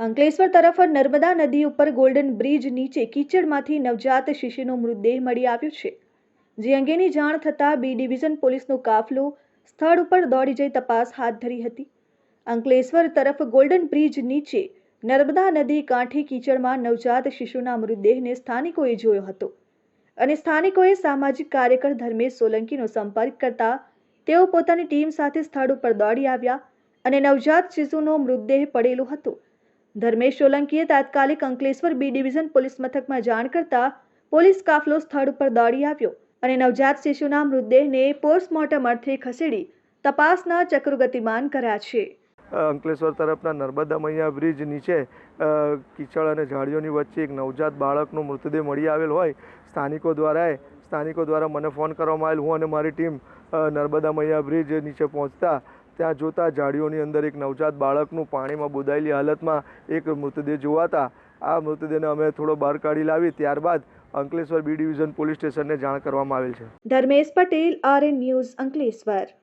અંકલેશ્વર તરફ નર્મદા નદી ઉપર ગોલ્ડન બ્રિજ નીચે કીચડમાંથી નવજાત શિશુનો મૃતદેહ મળી આવ્યો છે. જે અંગેની જાણ થતાં બી ડિવિઝન પોલીસનો કાફલો સ્થળ ઉપર દોડી જઈ તપાસ હાથ ધરી હતી. અંકલેશ્વર તરફ ગોલ્ડન બ્રિજ નીચે નર્મદા નદી કાંઠે કીચડમાં નવજાત શિશુના મૃતદેહને સ્થાનિકોએ જોયો હતો અને સ્થાનિકોએ સામાજિક કાર્યકર ધર્મેશ સોલંકીનો સંપર્ક કરતા તેઓ પોતાની ટીમ સાથે સ્થળ ઉપર દોડી આવ્યા અને નવજાત શિશુનો મૃતદેહ પડેલો હતો. ધર્મેશ સોલંકીએ તાત્કાલિક અંકલેશ્વર બી ડિવિઝન પોલીસ મથકમાં જાણ કરતા પોલીસ કાફલો સ્થળ ઉપર દોડી આવ્યો અને નવજાત શિશુના મૃતદેહને પોસ્ટમોર્ટમ અર્થે ખસેડી તપાસના ચક્રો ગતિમાન કર્યા છે. અંકલેશ્વર તરફના નર્મદા મૈયા બ્રિજ નીચે કીચડ અને ઝાડીઓની વચ્ચે એક નવજાત બાળકનો મૃતદેહ મળી આવેલ હોય. સ્થાનિકો દ્વારા સ્થાનિકો દ્વારા મને ફોન કરવામાં આવેલ. હું અને મારી ટીમ નર્મદા મૈયા બ્રિજ નીચે પહોંચતા ત્યાં જોતા ઝાડીઓની અંદર એક નવજાત બાળકનું પાણીમાં બોદાયેલી હાલતમાં એક મૃતદેહ જોવાતા આ મૃતદેહને અમે થોડો બહાર કાઢી લાવી. ત્યારબાદ અંકલેશ્વર બી ડિવિઝન પોલીસ સ્ટેશનને જાણ કરવામાં આવેલ છે. Dharmesh Patel R N news Ankleshwar.